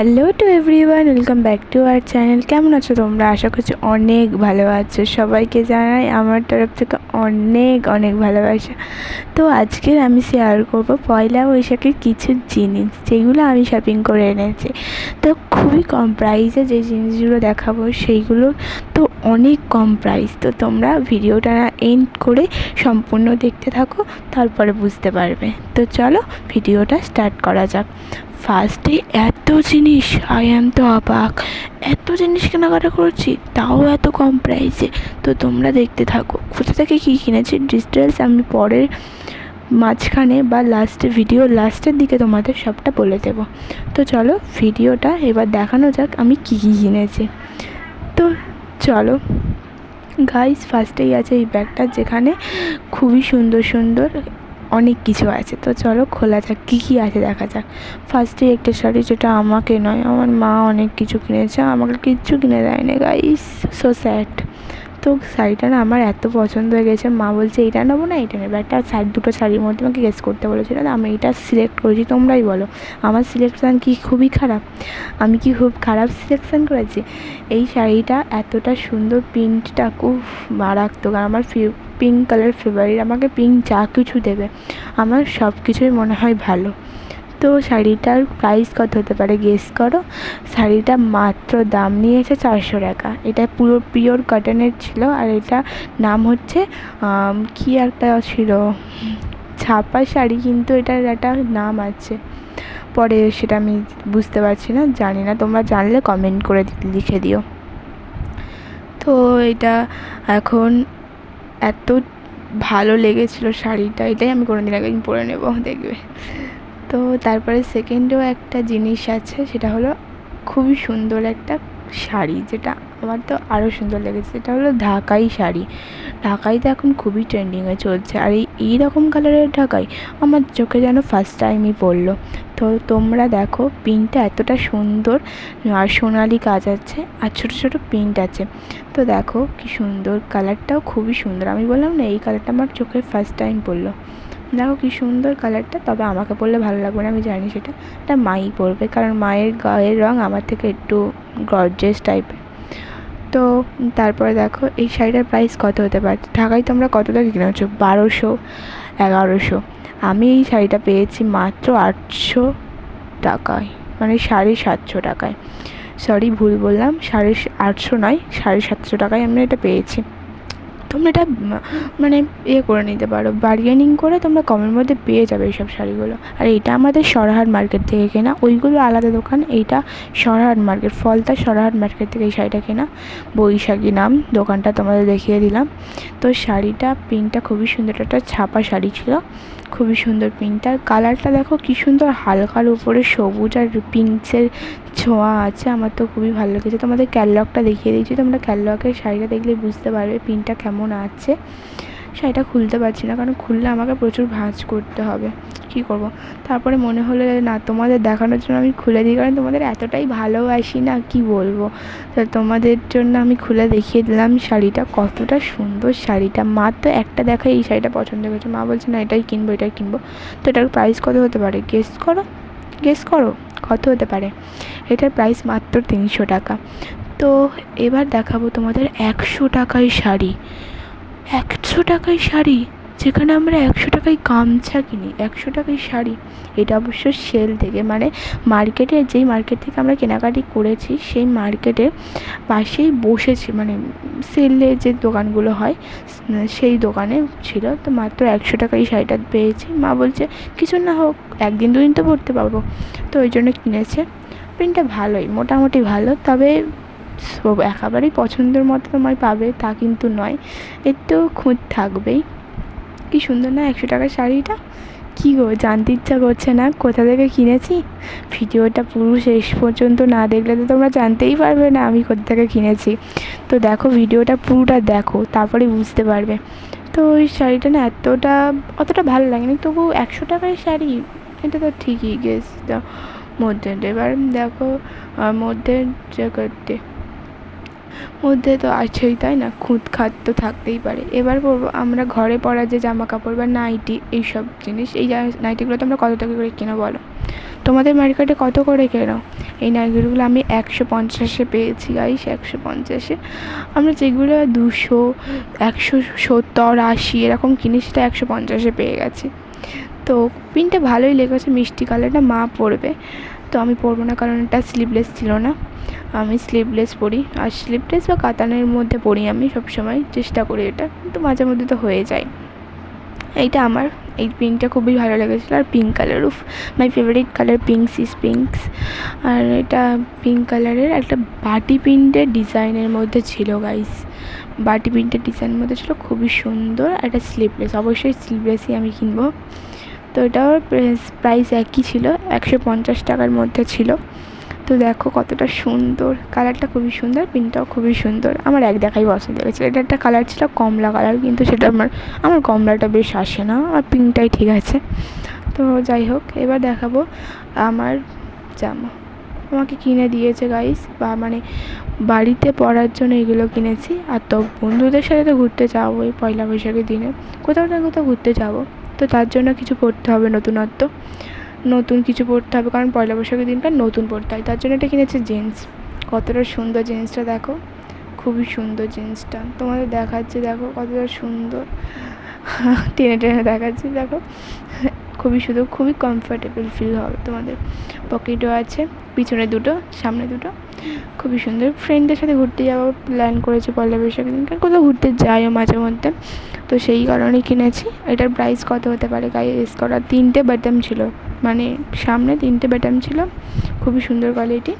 Hello to everyone welcome back to our channel কেমন আছো তোমরা? আশা করছি অনেক ভালো আছো। সবাইকে জানাই আমার তরফ থেকে অনেক অনেক ভালোবাসা। তো আজকের আমি শেয়ার করব পয়লা বৈশাখের কিছু জিনিস, যেগুলো আমি শপিং করে এনেছি। তো খুবই কম প্রাইসে যে জিনিসগুলো দেখাবো সেইগুলো তো অনেক কম প্রাইস তো তোমরা ভিডিওটা এন্ড করে সম্পূর্ণ দেখতে থাকো, তারপরে বুঝতে পারবে। তো চলো ভিডিওটা স্টার্ট করা যাক। ফার্স্টে এত জিনিস আই অ্যাম তো অবাক এত জিনিস কেনাকাটা করছি, তাও এত কম প্রাইসে তো তোমরা দেখতে থাকো। কোথা থেকে কী কিনেছি? ডিটেলস আমি পরের মাঝখানে বা লাস্টে ভিডিও লাস্টের দিকে তোমাদের সবটা বলে দেবো। তো চলো ভিডিওটা এবার দেখানো যাক আমি কী কী কিনেছি। তো চলো গাইস ফার্স্টেই আছে এই ব্যাগটা যেখানে খুবই সুন্দর সুন্দর অনেক কিছু আছে। তো চলো খোলা যাক, কী কী আছে দেখা যাক। ফার্স্টে একটা শাড়ি যেটা আমাকে নয়, আমার মা অনেক কিছু কিনেছে, আমাকে কিচ্ছু কিনে দেয়নি গাইস সো স্যাড তো শাড়িটা না আমার এত পছন্দ হয়ে গেছে। মা বলছে, এইটা নেব না, এইটা নেব। একটা শাড়ি, দুটো শাড়ির মধ্যে আমাকে গেস করতে বলেছিল আমি এইটা সিলেক্ট করেছি, তোমরাই বলো। আমার সিলেকশান কি খুবই খারাপ। আমি কি খুব খারাপ সিলেকশান করেছি? এই শাড়িটা এতটা সুন্দর প্রিন্টটা খুব মারাত্মক। আর আমার পিঙ্ক কালার ফেভারিট আমাকে পিঙ্ক যা কিছু দেবে, আমার সব কিছুই মনে হয় ভালো। তো শাড়িটার প্রাইস কত হতে পারে গেস করো? শাড়িটা মাত্র দাম নিয়েছে চারশো টাকা। এটা পুরো পিওর কটনের ছিল আর এটা নাম হচ্ছে কী একটা ছিল? ছাপা শাড়ি কিন্তু এটার একটা নাম আছে। পরে সেটা আমি বুঝতে পারছি না, জানি না। তোমরা জানলে কমেন্ট করে লিখে দিও। তো এটা এখন এত ভালো লেগেছিলো শাড়িটা, এটাই আমি দিন আগে পরে নেব, দেখবে। তো তারপরে সেকেন্ডেও একটা জিনিস আছে, সেটা হলো খুবই সুন্দর একটা শাড়ি, যেটা আমার তো আরও সুন্দর লেগেছে, সেটা হলো ঢাকাই শাড়ি। ঢাকাই তো এখন খুবই ট্রেন্ডিংয়ে চলছে, আর এই এইরকম কালারের ঢাকাই আমার চোখে যেন ফার্স্ট টাইমই পড়ল। তো তোমরা দেখো প্রিন্টটা এতটা সুন্দর, আর সোনালি কাজ আছে, আর ছোটো ছোটো প্রিন্ট আছে। তো দেখো কি সুন্দর কালারটাও খুবই সুন্দর। আমি বললাম না, এই কালারটা আমার চোখে ফার্স্ট টাইম পড়ল। দেখো কী সুন্দর কালারটা তবে আমাকে পরলে ভালো লাগবে না, আমি জানি সেটা। এটা মাই পরবে, কারণ মায়ের গায়ের রঙ আমার থেকে একটু গর্জেস টাইপের তো তারপরে দেখো, এই শাড়িটার প্রাইস কত হতে পারে? ঢাকায় তোমরা কত টাকা কিনেছো বারোশো, এগারোশো। আমি এই শাড়িটা পেয়েছি মাত্র আটশো টাকায় মানে সাড়ে সাতশো টাকায়। সরি ভুল বললাম, সাড়ে আটশো নয়, সাড়ে সাতশো টাকায় আমি এটা পেয়েছি। তোমরা এটা মানে ইয়ে করে নিতে পারো। বার্গেনিং করে তোমরা কমের মধ্যে পেয়ে যাবে এইসব শাড়িগুলো। আর এটা আমাদের সরহাট মার্কেট থেকে কেনা। ওইগুলো আলাদা দোকান, এইটা সরহাট মার্কেট, ফলতা সরহাট মার্কেট থেকে এই শাড়িটা কেনা। বৈশাখী নাম, দোকানটা তোমাদের দেখিয়ে দিলাম। তো শাড়িটা প্রিন্টটা খুবই সুন্দর। একটা ছাপা শাড়ি ছিল, খুবই সুন্দর প্রিন্টটার কালারটা দেখো কী সুন্দর, হালকার উপরে সবুজ আর পিঙ্কসের ছোঁয়া আছে। আমার তো খুবই ভালো লেগেছে। তোমাদের ক্যাটলগটা দেখিয়ে দিয়েছি তোমরা ক্যাটলগের শাড়িটা দেখলে বুঝতে পারবে প্রিন্টটা কেমন আছে? শাড়িটা খুলতে পারছি না, কারণ খুললে আমাকে প্রচুর ভাঁজ করতে হবে। কী করব? তারপরে মনে হলো না, তোমাদের দেখানোর জন্য আমি খুলে দিই, কারণ তোমাদের এতটাই ভালোবাসি না, কি বলব? তো তোমাদের জন্য আমি খুলে দেখিয়ে দিলাম শাড়িটা, কতটা সুন্দর শাড়িটা। মা তো একটা দেখা এই শাড়িটা পছন্দ করেছে। মা বলছে, না, এটাই কিনবো এটাই কিনবো। তো এটার প্রাইস কত হতে পারে? গেস করো গেস করো, কত হতে পারে? এটার প্রাইস মাত্র তিনশো টাকা। তো এবার দেখাবো তোমাদের একশো টাকায় শাড়ি। একশো টাকায় শাড়ি? যেখানে আমরা একশো টাকায় গামছা কিনি, একশো টাকায় শাড়ি। এটা অবশ্য সেল থেকে মানে মার্কেটে যেই মার্কেট থেকে আমরা কেনাকাটি করেছি, সেই মার্কেটে পাশেই বসেছি মানে সেলে যে দোকানগুলো হয়, সেই দোকানে ছিল। তো মাত্র একশো টাকায় শাড়িটা পেয়েছি। মা বলছে, কিছু না হোক, একদিন দুদিন তো পরতে পারব। তো ওই জন্য কিনেছে। প্রিন্টটা ভালোই, মোটামুটি ভালো। তবে সব একেবারেই পছন্দের মতো তোমায় পাবে, তা কিন্তু নয়। একটু খুঁত থাকবেই। কি সুন্দর না একশো টাকার শাড়িটা? কী গো, জানতে ইচ্ছা করছে না, কোথা থেকে কিনেছি? ভিডিওটা পুরো শেষ পর্যন্ত না দেখলে তো তোমরা জানতেই পারবে না আমি কোথা থেকে কিনেছি। তো দেখো, ভিডিওটা পুরোটা দেখো, তারপরে বুঝতে পারবে। তো ওই শাড়িটা না এতটা, অতটা ভালো লাগেনি, তবু একশো টাকার শাড়ি, এটা তো ঠিকই গেস মধ্যে, এবার দেখো মধ্যে করতে মধ্যে তো আছেই, তাই না? খুঁত খাত তো থাকতেই পারে। এবার পরবো আমরা ঘরে পরা যে জামা কাপড় বা নাইটি, এইসব জিনিস, এই নাইটিগুলো তো আমরা কত টাকা করে কিনে বলো? তোমাদের মার্কেটে কত করে কেনো? এই নাইটিগুলো আমি একশো পঞ্চাশে পেয়েছি গাইস একশো পঞ্চাশে। আমরা যেগুলো দুশো, একশো সত্তর, আশি, এরকম কিনি, সেটা একশো পঞ্চাশে পেয়ে গেছি। তো প্রিন্টটা ভালোই লেগেছে, মিষ্টি কালারটা মা পরবে। তো আমি পরবো না কারণ এটা স্লিভলেস ছিল না। আমি স্লিভলেস পরি আর স্লিভলেস বা কাতানের মধ্যে পরি আমি সবসময়, চেষ্টা করি এটা। কিন্তু মাঝে মধ্যে তো হয়ে যায়। এইটা আমার। এই পিঙ্কটা খুবই ভালো লেগেছিলো। আর পিঙ্ক কালার উফ my favourite colour pinks is pinks আর এটা পিঙ্ক কালারের একটা বাটি প্রিন্টের ডিজাইনের মধ্যে ছিল গাইস বাটি প্রিন্টের ডিজাইনের মধ্যে ছিল, খুবই সুন্দর। একটা স্লিভলেস অবশ্যই স্লিভলেসই আমি কিনবো। তো এটাও প্রাইস একই ছিল, একশো পঞ্চাশ টাকার মধ্যে ছিল। তো দেখো কতটা সুন্দর কালারটা খুবই সুন্দর প্রিন্টটাও খুবই সুন্দর। আমার এক দেখাই পছন্দ হয়েছিল। এটা একটা কালার ছিল কমলা কালার কিন্তু সেটা আমার আমার কমলাটা বেশ আসে না, আর পিঙ্কটাই ঠিক আছে। তো যাই হোক, এবার দেখাবো আমার জামা। আমাকে কিনে দিয়েছে গাইস বা মানে বাড়িতে পরার জন্য এগুলো কিনেছি। আর তো বন্ধুদের সাথে তো ঘুরতে যাব যাবোই পয়লা বৈশাখের দিনে। কোথাও না কোথাও ঘুরতে যাব। তো তার জন্য কিছু পরতে হবে নতুনত্ব। নতুন কিছু পরতে হবে, কারণ পয়লা বৈশাখের দিনটা নতুন পরতে হয়। তার জন্য এটা কিনেছে জিন্স। কতটা সুন্দর জিন্সটা, দেখো। খুবই সুন্দর জিন্সটা। তোমাদের দেখাচ্ছি, দেখো, কতটা সুন্দর। টেনে টেনে দেখাচ্ছি, দেখো। খুবই সুন্দর, খুবই কমফর্টেবল ফিল হবে তোমাদের। পকেটও আছে, পিছনে দুটো, সামনে দুটো। খুবই সুন্দর। ফ্রেন্ডদের সাথে ঘুরতে যাওয়ার প্ল্যান করেছে পয়লা বৈশাখের দিন। কারণ কোথাও ঘুরতে যাইও মাঝে মধ্যে। তো সেই কারণেই কিনেছি। এটার প্রাইস কত হতে পারে গায়ে এস করা তিনটে বাটন ছিল। মানে সামনে তিনটে বাটাম ছিল। খুবই সুন্দর কোয়ালিটি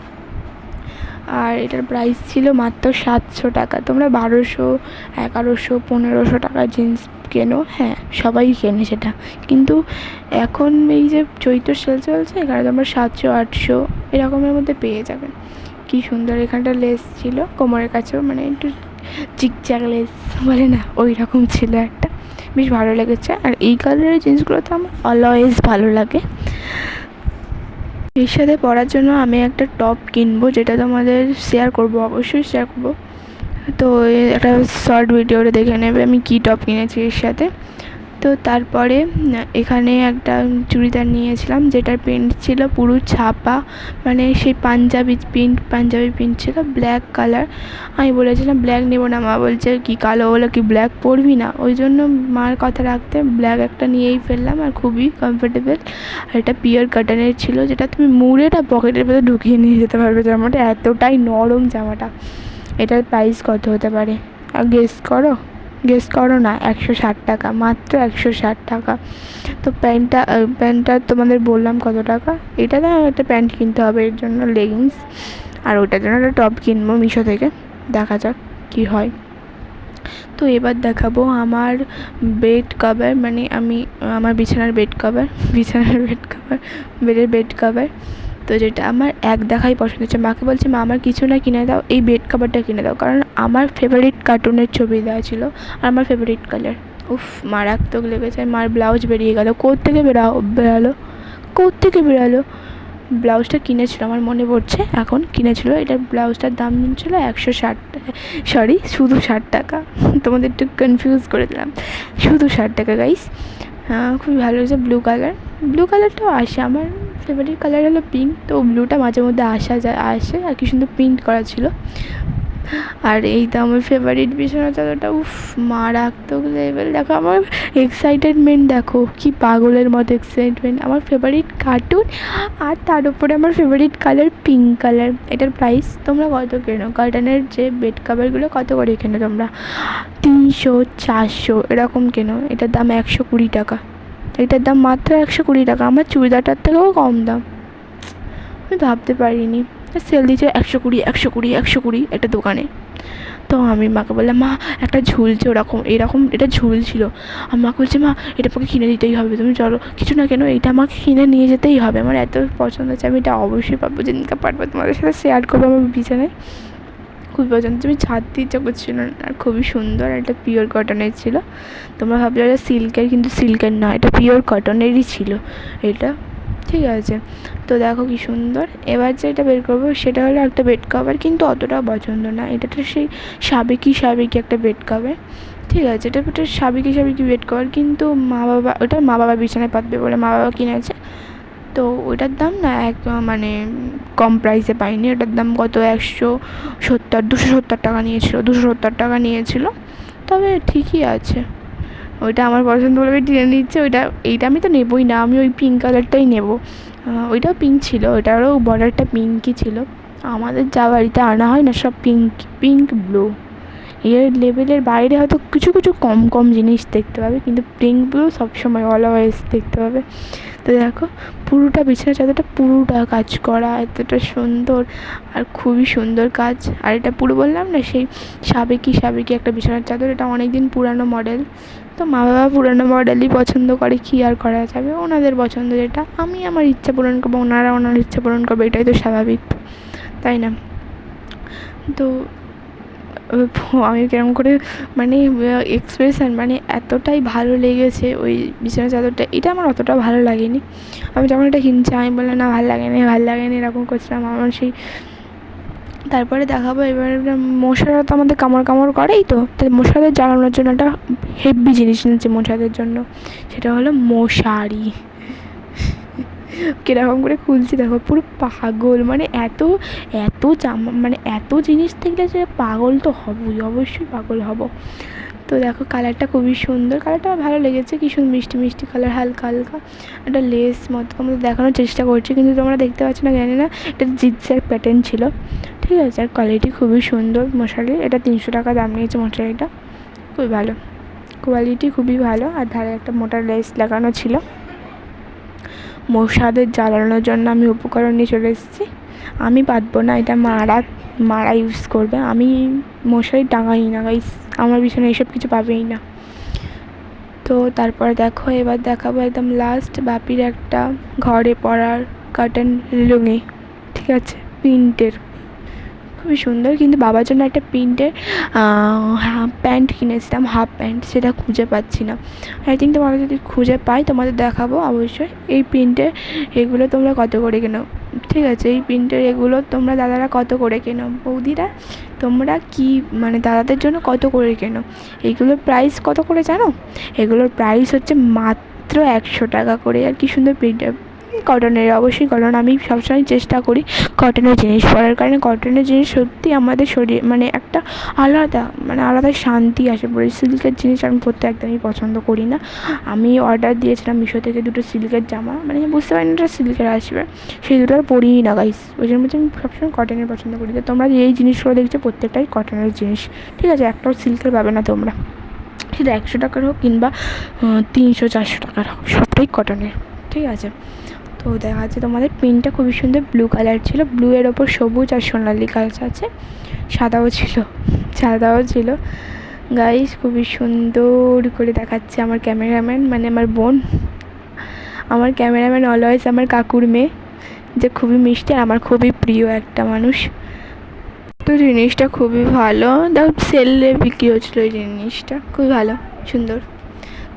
আর এটার প্রাইস ছিল মাত্র সাতশো টাকা। তোমরা বারোশো, এগারোশো, পনেরোশো টাকার জিন্স কেনো। হ্যাঁ সবাই কেনে সেটা। কিন্তু এখন এই যে চৈত্র সেল চলছে, এখানে তোমরা সাতশো, আটশো এরকমের মধ্যে পেয়ে যাবে। কী সুন্দর এখানটা লেস ছিল। কোমরের কাছেও মানে একটু চিকচাক লেস বলে না ওই রকম ছিল একটা। বেশ ভালো লেগেছে। আর এই কালারের জিন্সগুলো তো আমার অলওয়েজ ভালো লাগে। এর সাথে পরার জন্য আমি একটা টপ কিনবো, যেটা তোমাদের শেয়ার করব, অবশ্যই শেয়ার করব। তো একটা শর্ট ভিডিওটা দেখে নেবে আমি কী টপ কিনেছি এর সাথে। তো তারপরে, এখানে একটা চুড়িদার নিয়েছিলাম, যেটার প্রিন্ট ছিল পুরো ছাপা মানে সেই পাঞ্জাবি প্রিন্ট পাঞ্জাবি প্রিন্ট ছিল ব্ল্যাক কালার আমি বলেছিলাম ব্ল্যাক নেব না। মা বলছে, কি কালো হলো, কি ব্ল্যাক পরবি না? ওই জন্য মার কথা রাখতে ব্ল্যাক একটা নিয়েই ফেললাম, আর খুবই কমফোর্টেবল আর এটা পিওর কটনের ছিল, যেটা তুমি মুড়ে এটা পকেটের ভেতরে ঢুকিয়ে নিয়ে যেতে পারবে জামাটা। এতটাই নরম জামাটা। এটার প্রাইস কত হতে পারে? আর গেস করো? গেস করো না, একশো ষাট টাকা, মাত্র একশো ষাট টাকা। তো প্যান্টটা প্যান্টটা তোমাদের বললাম কত টাকা? এটা না একটা প্যান্ট কিনতে হবে, এর জন্য লেগিংস আর ওটার জন্য একটা টপ কিনবো মিশো থেকে। দেখা যাক কী হয়। তো এবার দেখাবো আমার বেড কভার মানে আমি, আমার বিছানার বেড কভার বিছানার বেড কভার বেডের বেড কভার তো যেটা আমার এক দেখাই পছন্দ হচ্ছে। মাকে বলছি, মা, আমার কিছু না কিনে দাও, এই বেড কাভারটা কিনে দাও। কারণ আমার ফেভারিট কার্টুনের ছবি দেওয়া ছিল, আর আমার ফেভারিট কালার উফ, মারাত্মক লেগেছে। মার ব্লাউজ বেরিয়ে গেলো। কোত্থেকে বেরাও বেরালো? কোত্থেকে বেরালো? ব্লাউজটা কিনেছিল, আমার মনে পড়ছে। এখন কিনেছিল। এটার ব্লাউজটার দাম ছিল একশো ষাট সরি শুধু ষাট টাকা। তোমাদের একটু কনফিউজ করে দিলাম। শুধু ষাট টাকা গাইস খুবই ভালো হয়েছে ব্লু কালার ব্লু কালারটাও আসে। আমার ফেভারিট কালার হলো পিঙ্ক তো ব্লুটা মাঝে মধ্যে আসা যায়, আসে। আর কি সুন্দর প্রিন্ট করা ছিল। আর এই তো আমার ফেভারিট বিছানা চাদরটা উফ, মারাত্মক লেভেল দেখো আমার এক্সাইটেডমেন্ট দেখো কি পাগলের মতো এক্সাইটমেন্ট আমার ফেভারিট কার্টুন আর তার উপরে আমার ফেভারিট কালার পিঙ্ক কালার এটার প্রাইস তোমরা কত কেনো? কার্টনের যে বেড কাভারগুলো কত করে কেনো তোমরা? তিনশো, চারশো, এরকম কেনো? এটার দাম একশো কুড়ি টাকা। এটার দাম মাত্র একশো কুড়ি টাকা। আমার চুড়িদারটার থেকেও কম দাম। আমি ভাবতে পারিনি সেল দিয়েছে একশো কুড়ি একশো কুড়ি একশো কুড়ি একটা দোকানে। তো আমি মাকে বললাম, মা, একটা ঝুলছে ওরকম এরকম এটা ঝুলছিল আমি মাকে বলছি, মা, এটা আমাকে কিনে দিতেই হবে। তুমি চলো, কিছু না কেন, এটা আমাকে কিনে নিয়ে যেতেই হবে। আমার এত পছন্দ আছে আমি এটা অবশ্যই পাবো। যেদিনকে পারব তোমাদের সাথে শেয়ার করব আমার বিছানায়। খুবই পছন্দ। তুমি ছাড়তে ইচ্ছা করছিল না, আর খুবই সুন্দর একটা পিওর কটনের ছিল। তোমরা ভাবছ এটা সিল্কের কিন্তু সিল্কের না এটা পিওর কটনেরই ছিল এটা। ঠিক আছে, তো দেখো কি সুন্দর। এবার যেটা বের করব, সেটা হলো একটা বেড কভার কিন্তু অতটাও পছন্দ না। এটা তো সেই সাবেকি সাবেকি একটা বেড কভার ঠিক আছে, এটা একটা সাবেকি সাবেকি বেড কভার কিন্তু মা বাবা ওটা মা বাবা বিছানায় পাতবে বলে মা বাবা কিনেছে। তো ওইটার দাম না এক মানে কম প্রাইসে পাইনি। ওটার দাম কত? একশো সত্তর, দুশো সত্তর টাকা নিয়েছিল, দুশো সত্তর টাকা নিয়েছিল। তবে ঠিকই আছে। ওইটা আমার পছন্দ বলে টেনে নিচ্ছে। ওইটা, এইটা আমি তো নেবই না, আমি ওই পিঙ্ক কালারটাই নেব। ওইটাও পিঙ্ক ছিল, ওইটারও বর্ডারটা পিঙ্কই ছিল। আমাদের যা বাড়িতে আনা হয় না, সব পিঙ্ক পিঙ্ক ব্লু এর লেভেলের বাইরে হয়তো কিছু কিছু কম কম জিনিস দেখতে পাবে, কিন্তু পিঙ্ক ব্লু সবসময় অলওয়েজ দেখতে পাবে। তো দেখো, পুরোটা বিছানা চাদরটা পুরোটা কাজ করা, এতটা সুন্দর আর খুবই সুন্দর কাজ। আর এটা পুরো বললাম না, সেই সাবেকি সাবেকি একটা বিছানার চাদর, এটা অনেক দিন পুরানো মডেল তো মা বাবা পুরানো মডেলই পছন্দ করে, কী আর করা যাবে? ওনাদের পছন্দ যেটা, আমি আমার ইচ্ছা পূরণ করব, ওনারা ওনার ইচ্ছা পূরণ করবে, এটাই তো স্বাভাবিক, তাই না? তো আমি কেরম করে মানে এক্সপ্রেশন মানে এতটাই ভালো লেগেছে ওই বিছানা চাদরটা। এটা আমার অতটা ভালো লাগেনি। আমি যখন এটা কিনছি, আমি বললাম, না, ভালো লাগেনি ভালো লাগেনি, এরকম করছিলাম আমার সেই। তারপরে দেখাবো এবার মশারা তো আমাদের কামড় কামড় করেই তো। তাই মশাদের জ্বালানোর জন্য একটা হেভি জিনিস নিচ্ছে মশাদের জন্য। সেটা হলো মশারি। কীরকম করে খুলছি দেখো, পুরো পাগল। মানে এত এত জামা মানে এত জিনিস দেখলে যে পাগল তো হবই, অবশ্যই পাগল হব। তো দেখো কালারটা খুবই সুন্দর। কালারটা আমার ভালো লেগেছে, কি সুন্দর মিষ্টি মিষ্টি কালার হালকা হালকা। একটা লেস মতো আমাদের দেখানোর চেষ্টা করছি, কিন্তু তোমরা দেখতে পাচ্ছ না, জানি না। এটা জিগজ্যাগ প্যাটার্ন ছিল। ঠিক আছে, আর কোয়ালিটি খুবই সুন্দর মশারি। এটা তিনশো টাকা দাম নিয়েছে মশারিটা। খুবই ভালো। কোয়ালিটি খুবই ভালো। আর ধারে একটা মোটা লেস লাগানো ছিল। মশাদের জ্বালানোর জন্য আমি উপকরণ নিয়ে চলে এসেছি। আমি পাতবো না, এটা মারা মারা ইউজ করবে। আমি মশারি টাঙাই না গাইস আমার পিছনে এসব কিছু পাবেই না। তো তারপরে দেখো, এবার দেখাবো একদম লাস্ট বাপির একটা ঘরে পড়ার কার্টেন লুঙে, ঠিক আছে? প্রিন্টের। খুবই সুন্দর, কিন্তু বাবার জন্য একটা প্রিন্টের প্যান্ট কিনেছিলাম, হাফ প্যান্ট, সেটা খুঁজে পাচ্ছি না। আই থিঙ্ক তোমরা যদি খুঁজে পাই, তোমাদের দেখাবো অবশ্যই। এই প্রিন্টের এগুলো তোমরা কত করে কেনো? ঠিক আছে, এই প্রিন্টের এগুলো তোমরা দাদারা কত করে কেনো? বৌদিরা, তোমরা কি মানে দাদাদের জন্য কত করে কেনো? এইগুলোর প্রাইস কত করে জানো? এগুলোর প্রাইস হচ্ছে মাত্র একশো টাকা করে, আর কি সুন্দর প্রিন্টার কটনের অবশ্যই কটন আমি সবসময় চেষ্টা করি কটনের জিনিস পরার কারণে কটনের জিনিস সত্যি আমাদের শরীর মানে একটা আলাদা মানে আলাদা শান্তি আসে। পড়ে সিল্কের জিনিস আমি পরতে একদমই পছন্দ করি না। আমি অর্ডার দিয়েছিলাম মিশো থেকে দুটো সিল্কের জামা মানে বুঝতে পারি না সিল্কের আসবে। সেই দুটো আর পরিই না গাইস ওই জন্য বলছি আমি সবসময় কটনের পছন্দ করি। তো তোমরা এই জিনিসগুলো দেখছ, প্রত্যেকটাই কটনের জিনিস। ঠিক আছে, একটাও সিল্কের পাবে না তোমরা। সেটা একশো টাকার হোক কিংবা তিনশো, চারশো টাকার হোক, সবটাই কটনের ঠিক আছে। তো দেখা যাচ্ছে তোমাদের প্রিন্টটা খুবই সুন্দর ব্লু কালার ছিল। ব্লু এর ওপর সবুজ আর সোনালি কালার আছে। সাদাও ছিল সাদাও ছিল। গাইস খুবই সুন্দর করে দেখাচ্ছে আমার ক্যামেরাম্যান মানে আমার বোন। আমার ক্যামেরাম্যান অলওয়েজ আমার কাকুর মেয়ে, যে খুবই মিষ্টি আর আমার খুবই প্রিয় একটা মানুষ। তো জিনিসটা খুবই ভালো। দেখো সেলে বিক্রি হচ্ছিল এই জিনিসটা। খুবই ভালো, সুন্দর।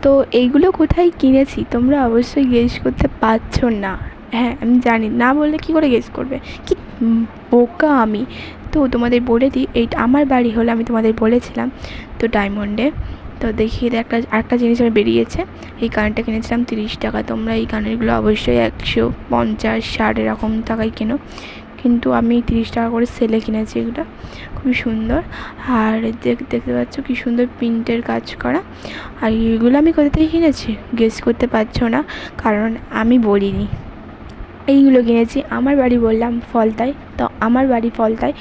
তো এইগুলো কোথায় কিনেছি? তোমরা অবশ্যই গেস করতে পারছ না। হ্যাঁ আমি জানি। না বললে কী করে গেস করবে? কি বোকা আমি। তো তোমাদের বলে দিই, এই আমার বাড়ি হলো আমি তোমাদের বলেছিলাম, তো ডায়মন্ডে তো দেখিয়ে দেখি একটা, আরেকটা জিনিস আমি বেরিয়েছে। এই কানেরটা কিনেছিলাম তিরিশ টাকা। তোমরা এই কানেরগুলো অবশ্যই একশো পঞ্চাশ, ষাট এরকম টাকায় কেনো। কিন্তু আমি তিরিশ টাকা করে সেলে কিনেছি এগুলো। খুবই সুন্দর। আর দেখতে পাচ্ছ কী সুন্দর প্রিন্টের কাজ করা। আর এগুলো আমি কোথা থেকে কিনেছি? গেস করতে পারছ না, কারণ আমি বলিনি। এইগুলো কিনেছি, আমার বাড়ি বললাম ফলতায় তো আমার বাড়ি ফলতায়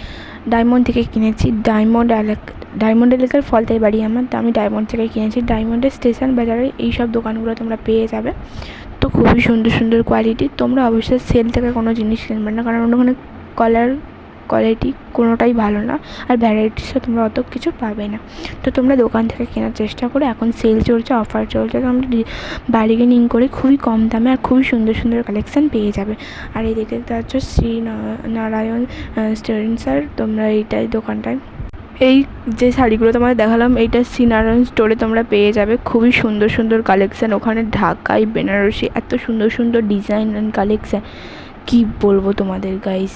ডায়মন্ড থেকে কিনেছি। ডায়মন্ড এলাকা ডায়মন্ড এলাকার ফলতাই বাড়ি আমার। তো আমি ডায়মন্ড থেকে কিনেছি। ডায়মন্ডের স্টেশন বাজারে এই সব দোকানগুলো তোমরা পেয়ে যাবে। তো খুবই সুন্দর সুন্দর কোয়ালিটি তোমরা অবশ্যই সেল থেকে কোনো জিনিস কিনবে না, কারণ ওখানে কালার কোয়ালিটি কোনোটাই ভালো না আর ভ্যারাইটিসও তোমরা অত কিছু পাবে না। তো তোমরা দোকান থেকে কেনার চেষ্টা করো, এখন সেল চলছে অফার চলছে তোমরা বার্গেনিং করে খুবই কম দামে আর খুবই সুন্দর সুন্দর কালেকশান পেয়ে যাবে। আর এই দেখতে পাচ্ছ শ্রী নারায়ণ স্টোরেন্সার তোমরা এইটাই দোকানটায় এই যে শাড়িগুলো তোমাদের দেখালাম, এইটা শ্রীনারায়ণ স্টোরে তোমরা পেয়ে যাবে। খুবই সুন্দর সুন্দর কালেকশান ওখানে ঢাকাই, বেনারসি, এত সুন্দর সুন্দর ডিজাইন অ্যান্ড কালেকশান কী বলব তোমাদের গাইস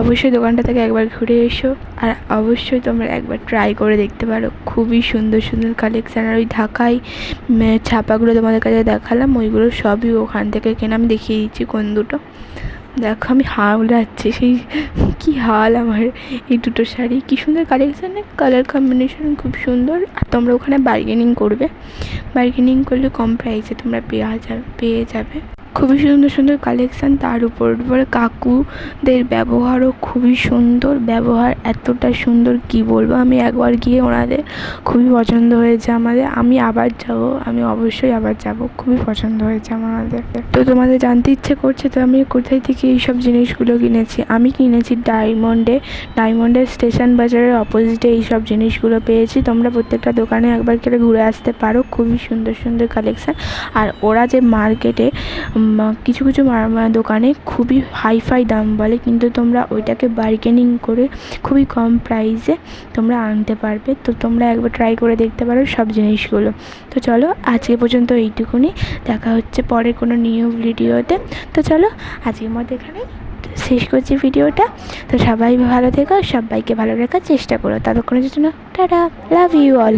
অবশ্যই দোকানটা থেকে একবার ঘুরে এসো আর অবশ্যই তোমরা একবার ট্রাই করে দেখতে পারো। খুবই সুন্দর সুন্দর কালেকশান আর ওই ঢাকাই ছাপাগুলো তোমাদের কাছে দেখালাম, ওইগুলো সবই ওখান থেকে কেনা। আমি দেখিয়ে দিচ্ছি কোন দুটো। দেখো আমি হাওড়াচ্ছি সেই কি হাল আমার এই দুটো শাড়ি। কী সুন্দর কালেকশান না কালার কম্বিনেশন খুব সুন্দর। আর তোমরা ওখানে বার্গেনিং করবে। বার্গেনিং করলে কম প্রাইসে তোমরা পেয়ে যাবে পেয়ে যাবে। খুবই সুন্দর সুন্দর কালেকশান তার উপর উপরে কাকুদের ব্যবহারও খুবই সুন্দর। ব্যবহার এতটা সুন্দর কি বলব? আমি একবার গিয়ে ওনাদের খুবই পছন্দ হয়েছে আমাদের। আমি আবার যাব, আমি অবশ্যই আবার যাব। খুবই পছন্দ হয়েছে আমার ওনাদের তো তোমাদের জানতে ইচ্ছে করছে তো আমি কোথায় থেকে এই সব জিনিসগুলো কিনেছি? আমি কিনেছি ডায়মন্ডে। ডায়মন্ডের স্টেশন বাজারের অপোজিটে এই সব জিনিসগুলো পেয়েছি। তোমরা প্রত্যেকটা দোকানে একবার করে ঘুরে আসতে পারো। খুবই সুন্দর সুন্দর কালেকশান আর ওরা যে মার্কেটে কিছু কিছু দোকানে খুবই হাইফাই দাম বলে, কিন্তু তোমরা ওইটাকে বার্গেনিং করে খুবই কম প্রাইসে তোমরা আনতে পারবে। তো তোমরা একবার ট্রাই করে দেখতে পারো সব জিনিসগুলো। তো চলো, আজকে পর্যন্ত এইটুকুনি। দেখা হচ্ছে পরে কোনো নিউ ভিডিওতে তো চলো, আজকের মধ্যে এখানে শেষ করছি ভিডিওটা তো সবাই ভালো থেকো, সবাইকে ভালো রাখার চেষ্টা করো। ততক্ষণের জন্য, টাটা লাভ ইউ অল